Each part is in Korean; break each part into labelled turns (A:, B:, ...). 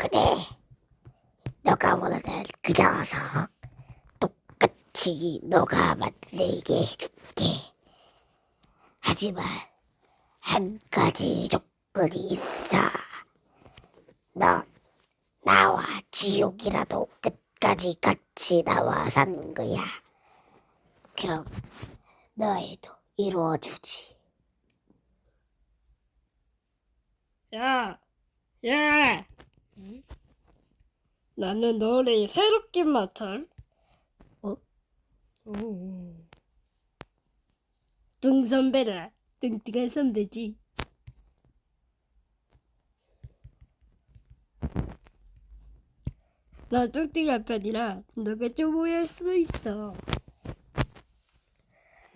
A: 그래. 너가 원하는 그 녀석 똑같이 너가 만들게 해줄게. 하지만 한 가지 조건이 있어. 넌 나와 지옥이라도 끝까지 같이 나와 사는 거야. 그럼 너희도 이루어주지.
B: 야, 야. 나는 너를 새롭게 맡은 어? 뚱 선배라. 뚱뚱한 선배지. 나 뚱뚱한 편이라 너가 좀 오해할 수도 있어.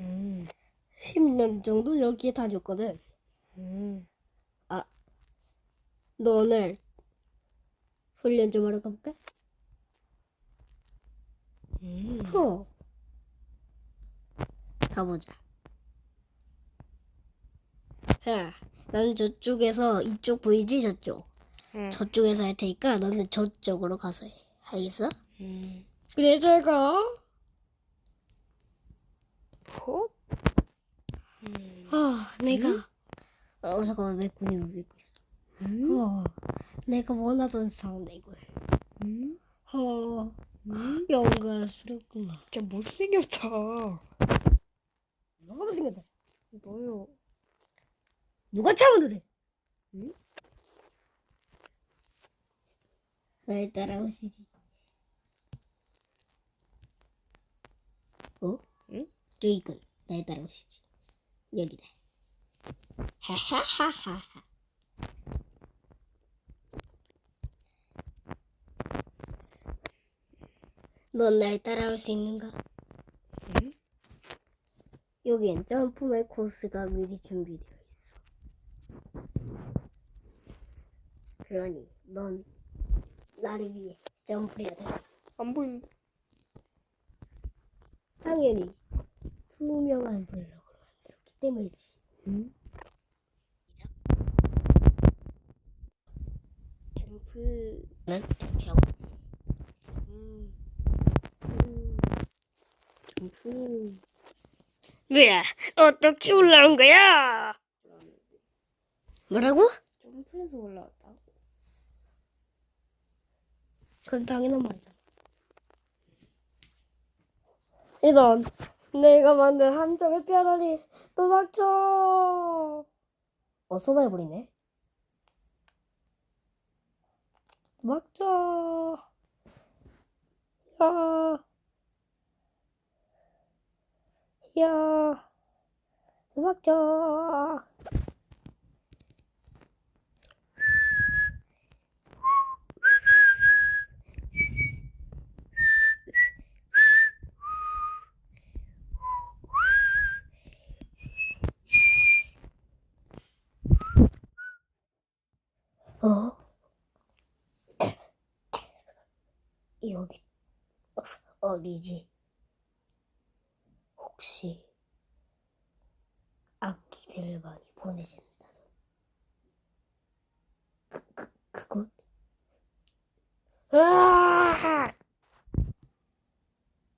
C: 음,
B: 10년 정도 여기에 다녔거든.
C: 음.
B: 너 오늘 훈련 좀 하러 가볼까?
C: 음.
B: 허. 가보자. 야, 나는 저쪽에서 이쪽 보이지 저쪽.
C: 응.
B: 저쪽에서 할 테니까 너는 저쪽으로 가서 해. 알겠어?
C: 음.
B: 그래 잘 가.
C: 헛? 음.
B: 아, 내가 어 잠깐만 내 군이 울고 있어.
C: 음?
B: 어, 내가 원하던 상대 이거야.
C: 음?
B: 어,
C: 음?
B: 영광스럽구나.
C: 야, 못생겼다.
B: 너가 못생겼다.
C: 너요.
B: 누가 참으래
C: 응?
B: 날 따라오시지. 어?
C: 응?
B: 저기 있군. 날 따라오시지. 여기다. 하하하하하. 넌 날 따라올 수 있는가?
C: 응?
B: 여기엔 점프맨 코스가 미리 준비되어 있어. 그러니 넌 나를 위해 점프를 해야 돼.
C: 안 보이는데.
B: 당연히 투명한 블럭으로 만들었기 때문이지.
C: 응? 점프.
B: 는 이렇게 하고
C: 음. 음. 점프.
B: 뭐야? 어떻게 올라온 거야? 뭐라고?
C: 점프해서 올라왔다.
B: 그건 당연한 말이잖아. 이런 내가 만든 함정을 피하다니 도망쳐. 어 소바해버리네. 도망쳐. 야. 야. 도망쳐. 어? 여기 어, 어디지? 혹시 악기들을 많이 보내진다서 그, 그, 그곳? 으아!